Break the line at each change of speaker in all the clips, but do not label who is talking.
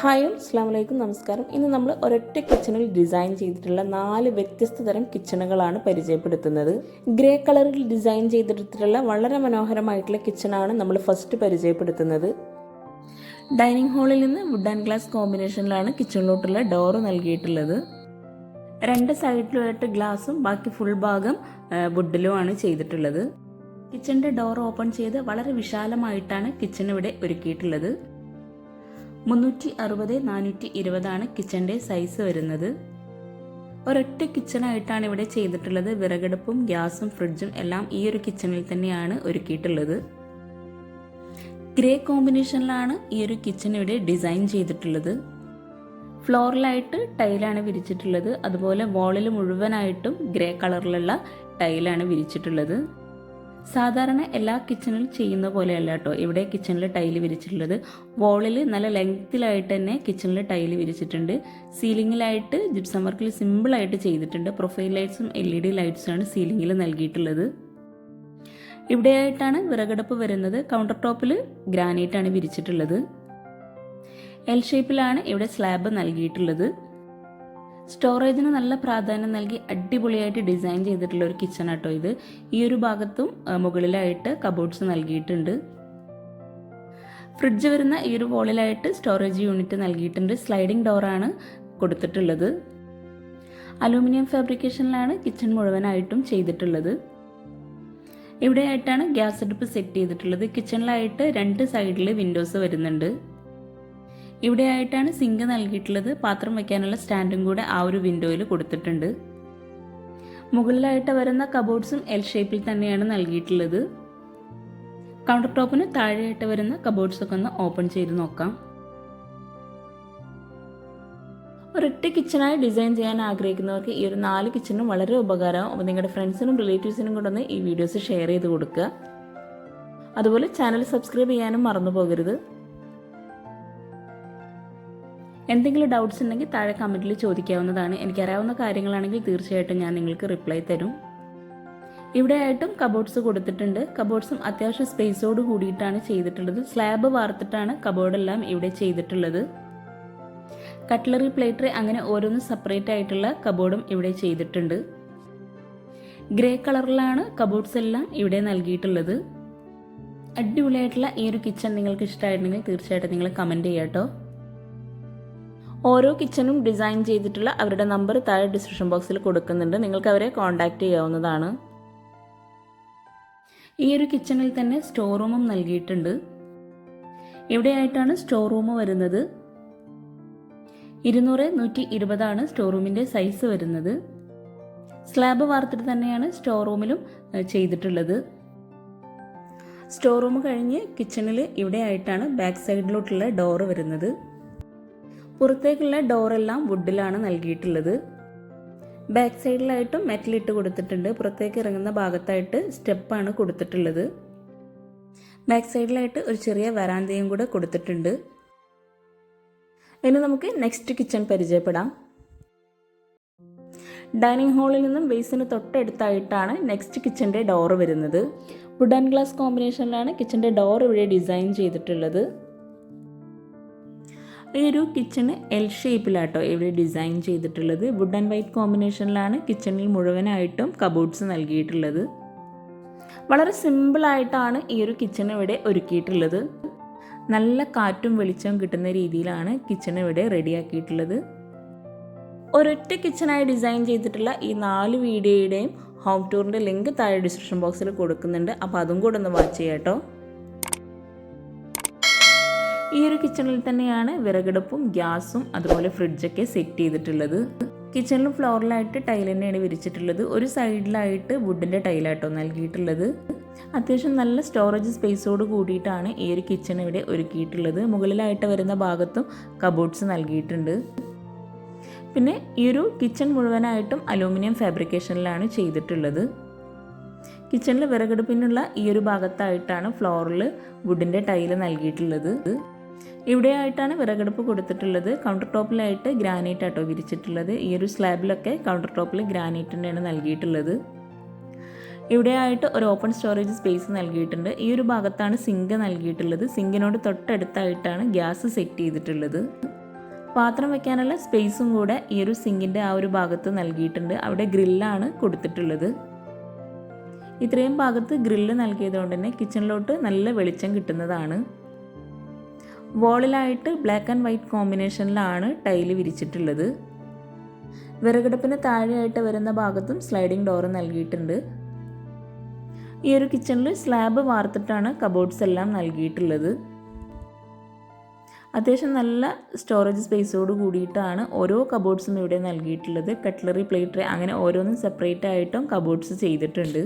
Hi അസ്സാം വലൈക്കും നമസ്കാരം. ഇന്ന് നമ്മൾ ഒരൊറ്റ കിച്ചണിൽ ഡിസൈൻ ചെയ്തിട്ടുള്ള നാല് വ്യത്യസ്ത തരം കിച്ചണുകളാണ് പരിചയപ്പെടുത്തുന്നത്. ഗ്രേ കളറിൽ ഡിസൈൻ ചെയ്തിട്ടുള്ള വളരെ മനോഹരമായിട്ടുള്ള കിച്ചണാണ് നമ്മൾ ഫസ്റ്റ് പരിചയപ്പെടുത്തുന്നത്. ഡൈനിങ് ഹാളിൽ നിന്ന് വുഡ് ആൻഡ് ഗ്ലാസ് കോമ്പിനേഷനിലാണ് കിച്ചണിലോട്ടുള്ള ഡോറ് നൽകിയിട്ടുള്ളത്. രണ്ട് സൈഡിലായിട്ട് ഗ്ലാസും ബാക്കി ഫുൾ ഭാഗം വുഡിലുമാണ് ചെയ്തിട്ടുള്ളത്. കിച്ചണിന്റെ ഡോർ ഓപ്പൺ ചെയ്ത് വളരെ വിശാലമായിട്ടാണ് കിച്ചൺ ഇവിടെ ഒരുക്കിയിട്ടുള്ളത്. മുന്നൂറ്റി അറുപത് നാനൂറ്റി ഇരുപതാണ് കിച്ചന്റെ സൈസ് വരുന്നത്. ഒരൊറ്റ കിച്ചണായിട്ടാണ് ഇവിടെ ചെയ്തിട്ടുള്ളത്. വിറകടുപ്പും ഗ്യാസും ഫ്രിഡ്ജും എല്ലാം ഈ ഒരു കിച്ചണിൽ തന്നെയാണ് ഒരുക്കിയിട്ടുള്ളത്. ഗ്രേ കോമ്പിനേഷനിലാണ് ഈ ഒരു കിച്ചൺ ഇവിടെ ഡിസൈൻ ചെയ്തിട്ടുള്ളത്. ഫ്ലോറിലായിട്ട് ടൈലാണ് വിരിച്ചിട്ടുള്ളത്. അതുപോലെ വോളിൽ മുഴുവനായിട്ടും ഗ്രേ കളറിലുള്ള ടൈലാണ് വിരിച്ചിട്ടുള്ളത്. സാധാരണ എല്ലാ കിച്ചണിൽ ചെയ്യുന്ന പോലെയല്ല കേട്ടോ ഇവിടെ കിച്ചണിൽ ടൈൽ വിരിച്ചിട്ടുള്ളത്. വോളിൽ നല്ല ലെങ്ത്തിലായിട്ട് തന്നെ കിച്ചണിൽ ടൈൽ വിരിച്ചിട്ടുണ്ട്. സീലിങ്ങിലായിട്ട് ജിപ്സം വർക്കിൽ സിമ്പിളായിട്ട് ചെയ്തിട്ടുണ്ട്. പ്രൊഫൈൽ ലൈറ്റ്സും എൽ ഇ ഡി ലൈറ്റ്സുമാണ് സീലിങ്ങിൽ നൽകിയിട്ടുള്ളത്. ഇവിടെയായിട്ടാണ് വിറകടുപ്പ് വരുന്നത്. കൗണ്ടർ ടോപ്പിൽ ഗ്രാനൈറ്റാണ് വിരിച്ചിട്ടുള്ളത്. എൽ ഷേപ്പിലാണ് ഇവിടെ സ്ലാബ് നൽകിയിട്ടുള്ളത്. സ്റ്റോറേജിന് നല്ല പ്രാധാന്യം നൽകി അടിപൊളിയായിട്ട് ഡിസൈൻ ചെയ്തിട്ടുള്ള ഒരു കിച്ചൺ ആട്ടോ ഇത്. ഈ ഒരു ഭാഗത്തും മുകളിലായിട്ട് കബോർഡ്സ് നൽകിയിട്ടുണ്ട്. ഫ്രിഡ്ജ് വരുന്ന ഈ ഒരു വോളിലായിട്ട് സ്റ്റോറേജ് യൂണിറ്റ് നൽകിയിട്ടുണ്ട്. സ്ലൈഡിംഗ് ഡോറാണ് കൊടുത്തിട്ടുള്ളത്. അലൂമിനിയം ഫാബ്രിക്കേഷനിലാണ് കിച്ചൺ മുഴുവനായിട്ടും ചെയ്തിട്ടുള്ളത്. ഇവിടെയായിട്ടാണ് ഗ്യാസ് അടുപ്പ് സെറ്റ് ചെയ്തിട്ടുള്ളത്. കിച്ചണിലായിട്ട് രണ്ട് സൈഡിൽ വിൻഡോസ് വരുന്നുണ്ട്. ഇവിടെയായിട്ടാണ് സിങ്ക് നൽകിയിട്ടുള്ളത്. പാത്രം വയ്ക്കാനുള്ള സ്റ്റാൻഡും കൂടെ ആ ഒരു വിൻഡോയിൽ കൊടുത്തിട്ടുണ്ട്. മുകളിലായിട്ട് വരുന്ന കബോർഡ്സും എൽ ഷേപ്പിൽ തന്നെയാണ് നൽകിയിട്ടുള്ളത്. കൗണ്ടർ ടോപ്പിന് താഴെയായിട്ട് വരുന്ന കബോർഡ്സ് ഒക്കെ ഒന്ന് ഓപ്പൺ ചെയ്ത് നോക്കാം. ഒരൊറ്റ കിച്ചണായി ഡിസൈൻ ചെയ്യാൻ ആഗ്രഹിക്കുന്നവർക്ക് ഈ ഒരു നാല് കിച്ചണും വളരെ ഉപകാരമാവും. അപ്പോൾ നിങ്ങളുടെ ഫ്രണ്ട്സിനും റിലേറ്റീവ്സിനും കൂടെ ഒന്ന് ഈ വീഡിയോസ് ഷെയർ ചെയ്ത് കൊടുക്കുക. അതുപോലെ ചാനൽ സബ്സ്ക്രൈബ് ചെയ്യാനും മറന്നു പോകരുത്. എന്തെങ്കിലും ഡൗട്ട്സ് ഉണ്ടെങ്കിൽ താഴെ കമന്റിൽ ചോദിക്കാവുന്നതാണ്. എനിക്കറിയാവുന്ന കാര്യങ്ങളാണെങ്കിൽ തീർച്ചയായിട്ടും ഞാൻ നിങ്ങൾക്ക് റിപ്ലൈ തരും. ഇവിടെയായിട്ടും കബോർഡ്സ് കൊടുത്തിട്ടുണ്ട്. കബോർഡ്സും അത്യാവശ്യം സ്പേസോട് കൂടിയിട്ടാണ് ചെയ്തിട്ടുള്ളത്. സ്ലാബ് വാർത്തിട്ടാണ് കബോർഡെല്ലാം ഇവിടെ ചെയ്തിട്ടുള്ളത്. കട്ട്ലറി പ്ലേറ്ററി അങ്ങനെ ഓരോന്ന് സെപ്പറേറ്റ് ആയിട്ടുള്ള കബോർഡും ഇവിടെ ചെയ്തിട്ടുണ്ട്. ഗ്രേ കളറിലാണ് കബോർഡ്സ് എല്ലാം ഇവിടെ നൽകിയിട്ടുള്ളത്. അടിപൊളിയായിട്ടുള്ള ഈ ഒരു കിച്ചൺ നിങ്ങൾക്ക് ഇഷ്ടമായിട്ടുണ്ടെങ്കിൽ തീർച്ചയായിട്ടും നിങ്ങൾ കമന്റ് ചെയ്യാം കേട്ടോ ഓരോ കിച്ചണും ഡിസൈൻ ചെയ്തിട്ടുള്ള അവരുടെ നമ്പർ താഴെ ഡിസ്ക്രിപ്ഷൻ ബോക്സിൽ കൊടുക്കുന്നുണ്ട്. നിങ്ങൾക്ക് അവരെ കോൺടാക്റ്റ് ചെയ്യാവുന്നതാണ്. ഈ ഒരു കിച്ചണിൽ തന്നെ സ്റ്റോർ റൂമും നൽകിയിട്ടുണ്ട്. ഇവിടെയായിട്ടാണ് സ്റ്റോർ റൂം വരുന്നത്? ഇരുന്നൂറ് നൂറ്റി ഇരുപതാണ് സ്റ്റോർ റൂമിന്റെ സൈസ് വരുന്നത്. സ്ലാബ് വാർത്തിട്ട് തന്നെയാണ് സ്റ്റോർ റൂമിലും ചെയ്തിട്ടുള്ളത്. സ്റ്റോർ റൂം കഴിഞ്ഞ് കിച്ചണിൽ ഇവിടെയായിട്ടാണ് ബാക്ക് സൈഡിലോട്ടുള്ള ഡോറ് വരുന്നത്. പുറത്തേക്കുള്ള ഡോറെല്ലാം വുഡിലാണ് നൽകിയിട്ടുള്ളത്. ബാക്ക് സൈഡിലായിട്ടും മെറ്റൽ ഇട്ട് കൊടുത്തിട്ടുണ്ട്. പുറത്തേക്ക് ഇറങ്ങുന്ന ഭാഗത്തായിട്ട് സ്റ്റെപ്പാണ് കൊടുത്തിട്ടുള്ളത്. ബാക്ക് സൈഡിലായിട്ട് ഒരു ചെറിയ വരാന്തയും കൂടെ കൊടുത്തിട്ടുണ്ട്. ഇനി നമുക്ക് നെക്സ്റ്റ് കിച്ചൺ പരിചയപ്പെടാം. ഡൈനിങ് ഹാളിൽ നിന്നും ബേസിന് തൊട്ടടുത്തായിട്ടാണ് നെക്സ്റ്റ് കിച്ചന്റെ ഡോർ വരുന്നത്. വുഡ് ആൻഡ് ഗ്ലാസ് കോമ്പിനേഷനിലാണ് കിച്ചന്റെ ഡോർ ഇവിടെ ഡിസൈൻ ചെയ്തിട്ടുള്ളത്. ഈ ഒരു കിച്ചണ് എൽ ഷേപ്പിലാട്ടോ ഇവിടെ ഡിസൈൻ ചെയ്തിട്ടുള്ളത്. വുഡ് ആൻഡ് വൈറ്റ് കോമ്പിനേഷനിലാണ് കിച്ചണിൽ മുഴുവനായിട്ടും കബോർഡ്സ് നൽകിയിട്ടുള്ളത്. വളരെ സിമ്പിളായിട്ടാണ് ഈ ഒരു കിച്ചൺ ഇവിടെ ഒരുക്കിയിട്ടുള്ളത്. നല്ല കാറ്റും വെളിച്ചവും കിട്ടുന്ന രീതിയിലാണ് കിച്ചൺ ഇവിടെ റെഡിയാക്കിയിട്ടുള്ളത് ഒരൊറ്റ കിച്ചണായി ഡിസൈൻ ചെയ്തിട്ടുള്ള ഈ നാല് വീഡിയോയുടെയും ഹോം ടൂറിന്റെ ലിങ്ക് താഴെ ഡിസ്ക്രിപ്ഷൻ ബോക്സിൽ കൊടുക്കുന്നുണ്ട്. അപ്പോൾ അതും കൂടെ ഒന്ന് വാച്ച് ചെയ്യാം കേട്ടോ ഈ ഒരു കിച്ചണിൽ തന്നെയാണ് വിറകടുപ്പും ഗ്യാസും അതുപോലെ ഫ്രിഡ്ജൊക്കെ സെറ്റ് ചെയ്തിട്ടുള്ളത്. കിച്ചണിലും ഫ്ലോറിലായിട്ട് ടൈൽ തന്നെയാണ് വിരിച്ചിട്ടുള്ളത്. ഒരു സൈഡിലായിട്ട് വുഡിന്റെ ടൈലാട്ടോ നൽകിയിട്ടുള്ളത്. അത്യാവശ്യം നല്ല സ്റ്റോറേജ് സ്പേസോട് കൂടിയിട്ടാണ് ഈ ഒരു കിച്ചൺ ഇവിടെ ഒരുക്കിയിട്ടുള്ളത്. മുകളിലായിട്ട് വരുന്ന ഭാഗത്തും കബോർഡ്സ് നൽകിയിട്ടുണ്ട്. പിന്നെ ഈ ഒരു കിച്ചൺ മുഴുവനായിട്ടും അലൂമിനിയം ഫാബ്രിക്കേഷനിലാണ് ചെയ്തിട്ടുള്ളത്. കിച്ചണിൽ വിറകടുപ്പിനുള്ള ഈ ഒരു ഭാഗത്തായിട്ടാണ് ഫ്ലോറിൽ വുഡിന്റെ ടൈൽ നൽകിയിട്ടുള്ളത്. ഇവിടെയായിട്ടാണ് വിറകടുപ്പ് കൊടുത്തിട്ടുള്ളത്. കൗണ്ടർ ടോപ്പിലായിട്ട് ഗ്രാനൈറ്റ് ആട്ടോ വിരിച്ചിട്ടുള്ളത്. ഈ ഒരു സ്ലാബിലൊക്കെ കൗണ്ടർ ടോപ്പിൽ ഗ്രാനൈറ്റ് തന്നെയാണ് നൽകിയിട്ടുള്ളത്. ഇവിടെയായിട്ട് ഒരു ഓപ്പൺ സ്റ്റോറേജ് സ്പേസ് നൽകിയിട്ടുണ്ട്. ഈ ഒരു ഭാഗത്താണ് സിങ്ക് നൽകിയിട്ടുള്ളത്. സിങ്കിനോട് തൊട്ടടുത്തായിട്ടാണ് ഗ്യാസ് സെറ്റ് ചെയ്തിട്ടുള്ളത്. പാത്രം വെക്കാനുള്ള സ്പേസും കൂടെ ഈ ഒരു സിങ്കിന്റെ ആ ഒരു ഭാഗത്ത് നൽകിയിട്ടുണ്ട്. അവിടെ ഗ്രില്ലാണ് കൊടുത്തിട്ടുള്ളത്. ഇത്രയും ഭാഗത്ത് ഗ്രില്ല് നൽകിയതുകൊണ്ട് തന്നെ കിച്ചണിലോട്ട് നല്ല വെളിച്ചം കിട്ടുന്നതാണ്. വോളിലായിട്ട് ബ്ലാക്ക് ആൻഡ് വൈറ്റ് കോമ്പിനേഷനിലാണ് ടൈൽ വിരിച്ചിട്ടുള്ളത്. വിറകടുപ്പിന് താഴെയായിട്ട് വരുന്ന ഭാഗത്തും സ്ലൈഡിംഗ് ഡോറ് നൽകിയിട്ടുണ്ട്. ഈ ഒരു കിച്ചണിൽ സ്ലാബ് വാർത്തിട്ടാണ് കബോർഡ്സ് എല്ലാം നൽകിയിട്ടുള്ളത്. അത്യാവശ്യം നല്ല സ്റ്റോറേജ് സ്പേസോട് കൂടിയിട്ടാണ് ഓരോ കബോർഡ്സും ഇവിടെ നൽകിയിട്ടുള്ളത്. കട്ട്ലറി പ്ലേറ്റ് അങ്ങനെ ഓരോന്നും സെപ്പറേറ്റ് ആയിട്ടും കബോർഡ്സ് ചെയ്തിട്ടുണ്ട്.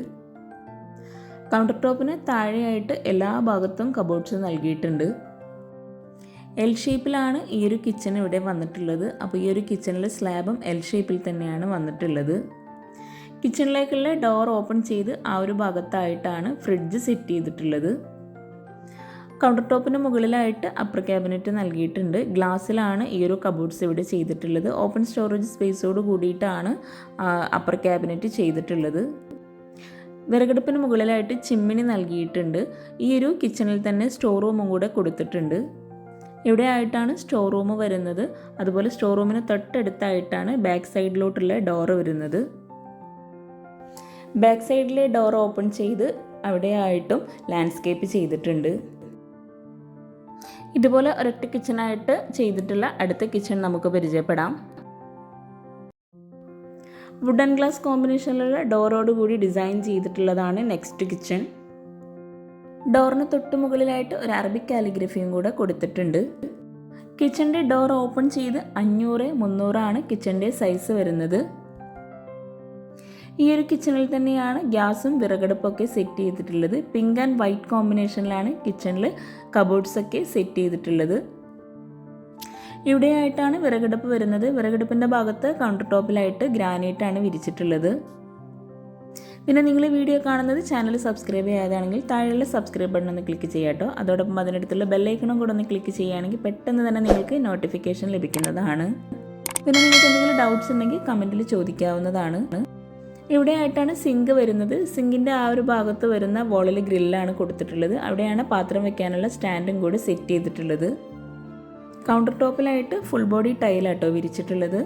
കൗണ്ടർ ടോപ്പിന് താഴെയായിട്ട് എല്ലാ ഭാഗത്തും കബോർഡ്സ് നൽകിയിട്ടുണ്ട്. എൽ ഷേപ്പിലാണ് ഈ ഒരു കിച്ചൺ ഇവിടെ വന്നിട്ടുള്ളത്. അപ്പോൾ ഈ ഒരു കിച്ചണിലെ സ്ലാബും എൽ ഷേപ്പിൽ തന്നെയാണ് വന്നിട്ടുള്ളത്. കിച്ചണിലേക്കുള്ള ഡോർ ഓപ്പൺ ചെയ്ത് ആ ഒരു ഭാഗത്തായിട്ടാണ് ഫ്രിഡ്ജ് സെറ്റ് ചെയ്തിട്ടുള്ളത്. കൗണ്ടർ ടോപ്പിന് മുകളിലായിട്ട് അപ്പർ ക്യാബിനറ്റ് നൽകിയിട്ടുണ്ട്. ഗ്ലാസ്സിലാണ് ഈ ഒരു കബോർഡ്സ് ഇവിടെ ചെയ്തിട്ടുള്ളത്. ഓപ്പൺ സ്റ്റോറേജ് സ്പേസോട് കൂടിയിട്ടാണ് അപ്പർ ക്യാബിനറ്റ് ചെയ്തിട്ടുള്ളത്. വിറകടുപ്പിന് മുകളിലായിട്ട് ചിമ്മിനി നൽകിയിട്ടുണ്ട്. ഈ ഒരു കിച്ചണിൽ തന്നെ സ്റ്റോർ റൂമും കൂടെ കൊടുത്തിട്ടുണ്ട്. ഇവിടെ ആയിട്ടാണ് സ്റ്റോർ റൂം വരുന്നത്. അതുപോലെ സ്റ്റോർ റൂമിന് തൊട്ടടുത്തായിട്ടാണ് ബാക്ക് സൈഡിലോട്ടുള്ള ഡോറ് വരുന്നത്. ബാക്ക് സൈഡിലെ ഡോർ ഓപ്പൺ ചെയ്ത് അവിടെ ആയിട്ടും ലാൻഡ്സ്കേപ്പ് ചെയ്തിട്ടുണ്ട്. ഇതുപോലെ ഒരൊറ്റ കിച്ചണായിട്ട് ചെയ്തിട്ടുള്ള അടുത്ത കിച്ചൺ നമുക്ക് പരിചയപ്പെടാം. വുഡൻ ഗ്ലാസ് കോമ്പിനേഷനിലുള്ള ഡോറോട് കൂടി ഡിസൈൻ ചെയ്തിട്ടുള്ളതാണ് നെക്സ്റ്റ് കിച്ചൺ ഡോറിന് തൊട്ട് മുകളിലായിട്ട് ഒരു അറബിക് കാലിഗ്രഫിയും കൂടെ കൊടുത്തിട്ടുണ്ട്. കിച്ചന്റെ ഡോർ ഓപ്പൺ ചെയ്ത് അഞ്ഞൂറ് മുന്നൂറാണ് കിച്ചന്റെ സൈസ് വരുന്നത്. ഈ ഒരു കിച്ചണിൽ തന്നെയാണ് ഗ്യാസും വിറകടുപ്പൊക്കെ സെറ്റ് ചെയ്തിട്ടുള്ളത്. പിങ്ക് ആൻഡ് വൈറ്റ് കോമ്പിനേഷനിലാണ് കിച്ചണിൽ കബോർഡ്സൊക്കെ സെറ്റ് ചെയ്തിട്ടുള്ളത്. ഇവിടെയായിട്ടാണ് വിറകടുപ്പ് വരുന്നത്. വിറകടുപ്പിന്റെ ഭാഗത്ത് കൗണ്ടർ ടോപ്പിലായിട്ട് ഗ്രാനൈറ്റാണ് വിരിച്ചിട്ടുള്ളത്. പിന്നെ നിങ്ങൾ വീഡിയോ കാണുന്നത് ചാനൽ സബ്സ്ക്രൈബ് ചെയ്യാതാണെങ്കിൽ താഴെയുള്ള സബ്സ്ക്രൈബ് ബട്ടൺ ഒന്ന് ക്ലിക്ക് ചെയ്യാം കേട്ടോ. അതോടൊപ്പം അതിനടുത്തുള്ള ബെല്ലൈക്കണും കൂടെ ഒന്ന് ക്ലിക്ക് ചെയ്യുകയാണെങ്കിൽ പെട്ടെന്ന് തന്നെ നിങ്ങൾക്ക് നോട്ടിഫിക്കേഷൻ ലഭിക്കുന്നതാണ്. പിന്നെ നിങ്ങൾക്ക് എന്തെങ്കിലും ഡൗട്ട്സ് ഉണ്ടെങ്കിൽ കമന്റിൽ ചോദിക്കാവുന്നതാണ്. ഇവിടെ ആയിട്ടാണ് സിങ്ക് വരുന്നത് സിങ്കിന്റെ ആ ഒരു ഭാഗത്ത് വരുന്ന വോളിൽ ഗ്രില്ലാണ് കൊടുത്തിട്ടുള്ളത്. അവിടെയാണ് പാത്രം വെക്കാനുള്ള സ്റ്റാൻഡും കൂടി സെറ്റ് ചെയ്തിട്ടുള്ളത്. കൗണ്ടർ ടോപ്പിലായിട്ട് ഫുൾ ബോഡി ടൈലാട്ടോ വിരിച്ചിട്ടുള്ളത്.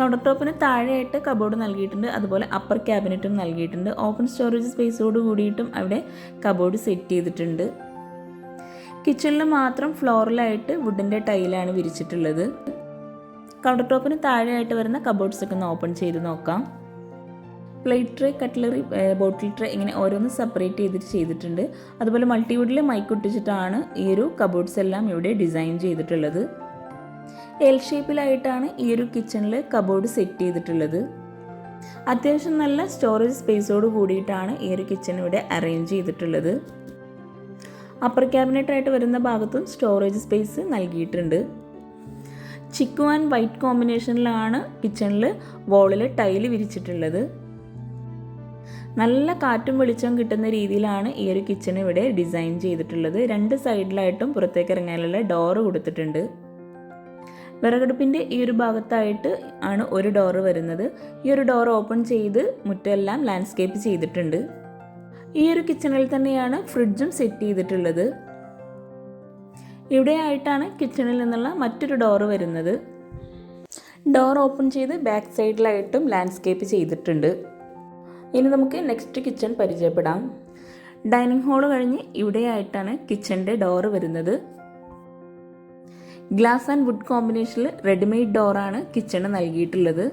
കൗണ്ടർ ടോപ്പിന് താഴെയായിട്ട് കബോർഡ് നൽകിയിട്ടുണ്ട്. അതുപോലെ അപ്പർ ക്യാബിനറ്റും നൽകിയിട്ടുണ്ട്. ഓപ്പൺ സ്റ്റോറേജ് സ്പേസോട് കൂടിയിട്ടും അവിടെ കബോർഡ് സെറ്റ് ചെയ്തിട്ടുണ്ട്. കിച്ചണിൽ മാത്രം ഫ്ലോറിലായിട്ട് വുഡിന്റെ ടൈലാണ് വിരിച്ചിട്ടുള്ളത്. കൗണ്ടർ ടോപ്പിന് താഴെയായിട്ട് വരുന്ന കബോർഡ്സ് ഒക്കെ ഒന്ന് ഓപ്പൺ ചെയ്ത് നോക്കാം. Plate tray cutlery bottle tray ഇങ്ങനെ ഓരോന്ന് സെപ്പറേറ്റ് ചെയ്തിട്ട് ചെയ്തിട്ടുണ്ട്. അതുപോലെ മൾട്ടിവുഡിൽ മൈക്ക് ഒട്ടിച്ചിട്ടാണ് ഈ ഒരു കബോർഡ്സ് എല്ലാം ഇവിടെ ഡിസൈൻ ചെയ്തിട്ടുള്ളത്. എൽ ഷേപ്പിലായിട്ടാണ് ഈ ഒരു കിച്ചണിൽ കബോർഡ് സെറ്റ് ചെയ്തിട്ടുള്ളത്. അത്യാവശ്യം നല്ല സ്റ്റോറേജ് സ്പേസോട് കൂടിയിട്ടാണ് ഈ ഒരു കിച്ചൺ ഇവിടെ അറേഞ്ച് ചെയ്തിട്ടുള്ളത്. അപ്പർ ക്യാബിനറ്റായിട്ട് വരുന്ന ഭാഗത്തും സ്റ്റോറേജ് സ്പേസ് നൽകിയിട്ടുണ്ട്. ചിക്കു ആൻഡ് വൈറ്റ് കോമ്പിനേഷനിലാണ് കിച്ചണിൽ വോളിൽ ടൈൽ വിരിച്ചിട്ടുള്ളത്. നല്ല കാറ്റും വെളിച്ചവും കിട്ടുന്ന രീതിയിലാണ് ഈ ഒരു കിച്ചൺ ഇവിടെ ഡിസൈൻ ചെയ്തിട്ടുള്ളത്. രണ്ട് സൈഡിലായിട്ടും പുറത്തേക്ക് ഇറങ്ങാനുള്ള ഡോറ് കൊടുത്തിട്ടുണ്ട്. വിറകടുപ്പിന്റെ ഈ ഒരു ഭാഗത്തായിട്ട് ആണ് ഒരു ഡോറ് വരുന്നത്. ഈ ഒരു ഡോർ ഓപ്പൺ ചെയ്ത് മുറ്റമെല്ലാം ലാൻഡ്സ്കേപ്പ് ചെയ്തിട്ടുണ്ട്. ഈ ഒരു കിച്ചണിൽ തന്നെയാണ് ഫ്രിഡ്ജും സെറ്റ് ചെയ്തിട്ടുള്ളത്. ഇവിടെ ആയിട്ടാണ് കിച്ചണിൽ നിന്നുള്ള മറ്റൊരു ഡോറ് വരുന്നത്. ഡോർ ഓപ്പൺ ചെയ്ത് ബാക്ക് സൈഡിലായിട്ടും ലാൻഡ്സ്കേപ്പ് ചെയ്തിട്ടുണ്ട്. ഇനി നമുക്ക് നെക്സ്റ്റ് കിച്ചൺ പരിചയപ്പെടാം. ഡൈനിങ് ഹാൾ കഴിഞ്ഞ് ഇവിടെയായിട്ടാണ് കിച്ചന്റെ ഡോറ് വരുന്നത്. ഗ്ലാസ് ആൻഡ് വുഡ് കോമ്പിനേഷനിൽ റെഡിമെയ്ഡ് ഡോറാണ് കിച്ചണ് നൽകിയിട്ടുള്ളത്.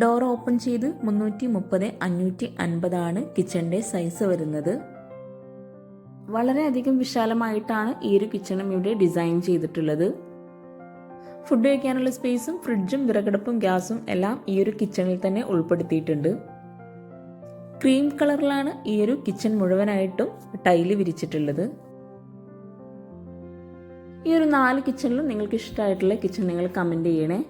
ഡോർ ഓപ്പൺ ചെയ്ത് മുന്നൂറ്റി മുപ്പത് അഞ്ഞൂറ്റി അൻപതാണ് കിച്ചന്റെ സൈസ് വരുന്നത്. വളരെയധികം വിശാലമായിട്ടാണ് ഈ ഒരു കിച്ചണും ഇവിടെ ഡിസൈൻ ചെയ്തിട്ടുള്ളത്. ഫുഡ് കഴിക്കാനുള്ള സ്പേസും ഫ്രിഡ്ജും വിറകടുപ്പും ഗ്യാസും എല്ലാം ഈ ഒരു കിച്ചണിൽ തന്നെ ഉൾപ്പെടുത്തിയിട്ടുണ്ട്. ക്രീം കളറിലാണ് ഈ ഒരു കിച്ചൺ മുഴുവനായിട്ടും ടൈൽ വിരിച്ചിട്ടുള്ളത്. ഈ ഒരു നാല് കിച്ചണിലും നിങ്ങൾക്ക് ഇഷ്ടമായിട്ടുള്ള കിച്ചൺ നിങ്ങൾ കമന്റ് ചെയ്യണേ.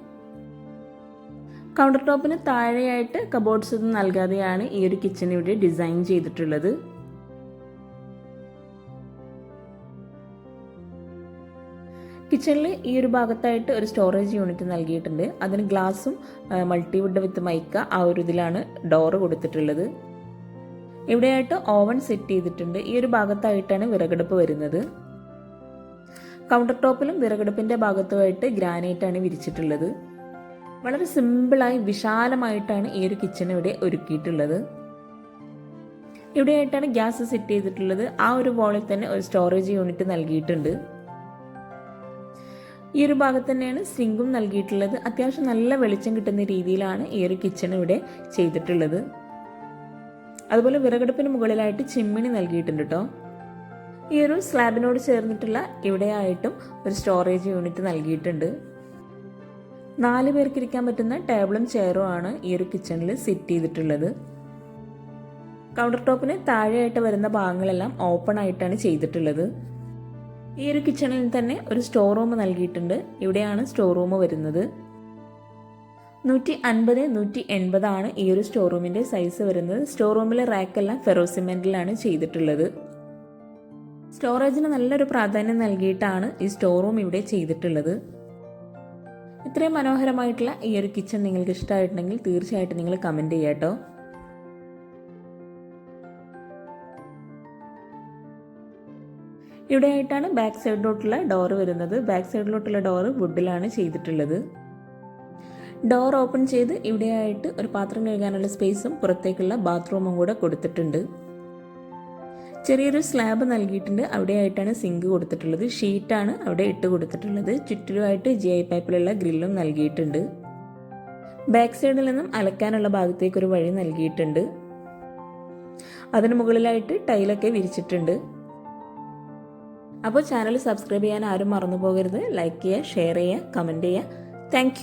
കൗണ്ടർ ടോപ്പിന് താഴെയായിട്ട് കബോർഡ്സ് ഒന്നും നൽകാതെയാണ് ഈ ഒരു കിച്ചൺ ഇവിടെ ഡിസൈൻ ചെയ്തിട്ടുള്ളത്. കിച്ചണിൽ ഈ ഒരു ഭാഗത്തായിട്ട് ഒരു സ്റ്റോറേജ് യൂണിറ്റ് നൽകിയിട്ടുണ്ട്. അതിന് ഗ്ലാസും മൾട്ടിവുഡ് വിത്ത് മൈക്ക ആ ഒരു ഇതിലാണ് ഡോറ് കൊടുത്തിട്ടുള്ളത്. ഇവിടെയായിട്ട് ഓവൻ സെറ്റ് ചെയ്തിട്ടുണ്ട്. ഈ ഒരു ഭാഗത്തായിട്ടാണ് വിറകടുപ്പ് വരുന്നത്. കൗണ്ടർ ടോപ്പിലും വിറകടുപ്പിന്റെ ഭാഗത്തുമായിട്ട് ഗ്രാനൈറ്റാണ് വിരിച്ചിട്ടുള്ളത്. വളരെ സിമ്പിളായി വിശാലമായിട്ടാണ് ഈ ഒരു കിച്ചൺ ഇവിടെ ഒരുക്കിയിട്ടുള്ളത്. ഇവിടെയായിട്ടാണ് ഗ്യാസ് സെറ്റ് ചെയ്തിട്ടുള്ളത്. ആ ഒരു വോളിൽ തന്നെ ഒരു സ്റ്റോറേജ് യൂണിറ്റ് നൽകിയിട്ടുണ്ട്. ഈ ഒരു ഭാഗത്ത് തന്നെയാണ് സിങ്കും നൽകിയിട്ടുള്ളത്. അത്യാവശ്യം നല്ല വെളിച്ചം കിട്ടുന്ന രീതിയിലാണ് ഈ ഒരു കിച്ചൺ ഇവിടെ ചെയ്തിട്ടുള്ളത്. അതുപോലെ വിറകടുപ്പിന് മുകളിലായിട്ട് ചിമ്മിണി നൽകിയിട്ടുണ്ട് കേട്ടോ ഈ ഒരു സ്ലാബിനോട് ചേർന്നിട്ടുള്ള ഇവിടെയായിട്ടും ഒരു സ്റ്റോറേജ് യൂണിറ്റ് നൽകിയിട്ടുണ്ട്. നാല് പേർക്ക് ഇരിക്കാൻ പറ്റുന്ന ടേബിളും ചെയറും ആണ് ഈ ഒരു കിച്ചണിൽ സെറ്റ് ചെയ്തിട്ടുള്ളത്. കൗണ്ടർ ടോപ്പിന് താഴെയായിട്ട് വരുന്ന ഭാഗങ്ങളെല്ലാം ഓപ്പൺ ആയിട്ടാണ് ചെയ്തിട്ടുള്ളത്. ഈ ഒരു കിച്ചണിൽ തന്നെ ഒരു സ്റ്റോർ റൂം നൽകിയിട്ടുണ്ട്. ഇവിടെയാണ് സ്റ്റോർ റൂം വരുന്നത്. നൂറ്റി അൻപത് നൂറ്റി എൺപതാണ് ഈ ഒരു സ്റ്റോർ റൂമിന്റെ സൈസ് വരുന്നത്. സ്റ്റോർ റൂമിലെ റാക്കെല്ലാം ഫെറോസിമെന്റിലാണ് ചെയ്തിട്ടുള്ളത്. സ്റ്റോറേജിന് നല്ലൊരു പ്രാധാന്യം നൽകിയിട്ടാണ് ഈ സ്റ്റോർ റൂം ഇവിടെ ചെയ്തിട്ടുള്ളത്. ഇത്രയും മനോഹരമായിട്ടുള്ള ഈ ഒരു കിച്ചൺ നിങ്ങൾക്ക് ഇഷ്ടമായിട്ടുണ്ടെങ്കിൽ തീർച്ചയായിട്ടും നിങ്ങൾ കമന്റ് ചെയ്യാം കേട്ടോ. ഇവിടെയായിട്ടാണ് ബാക്ക് സൈഡിലോട്ടുള്ള ഡോറ് വരുന്നത്. ബാക്ക് സൈഡിലോട്ടുള്ള ഡോറ് വുഡിലാണ് ചെയ്തിട്ടുള്ളത്. ഡോർ ഓപ്പൺ ചെയ്ത് ഇവിടെയായിട്ട് ഒരു പാത്രം കഴുകാനുള്ള സ്പേസും പുറത്തേക്കുള്ള ബാത്റൂമും കൂടെ കൊടുത്തിട്ടുണ്ട്. ചെറിയൊരു സ്ലാബ് നൽകിയിട്ടുണ്ട്. അവിടെയായിട്ടാണ് സിങ്ക് കൊടുത്തിട്ടുള്ളത്. ഷീറ്റാണ് അവിടെ ഇട്ട് കൊടുത്തിട്ടുള്ളത്. ചുറ്റിലുമായിട്ട് ജി ഐ പൈപ്പിലുള്ള ഗ്രില്ലും നൽകിയിട്ടുണ്ട്. ബാക്ക് സൈഡിൽ നിന്നും അലക്കാനുള്ള ഭാഗത്തേക്ക് ഒരു വഴി നൽകിയിട്ടുണ്ട്. അതിന് മുകളിലായിട്ട് ടൈലൊക്കെ വിരിച്ചിട്ടുണ്ട്. അപ്പോൾ ചാനൽ സബ്സ്ക്രൈബ് ചെയ്യാൻ ആരും മറന്നു പോകരുത് ലൈക്ക് ചെയ്യുക ഷെയർ ചെയ്യുക കമന്റ് ചെയ്യുക. താങ്ക്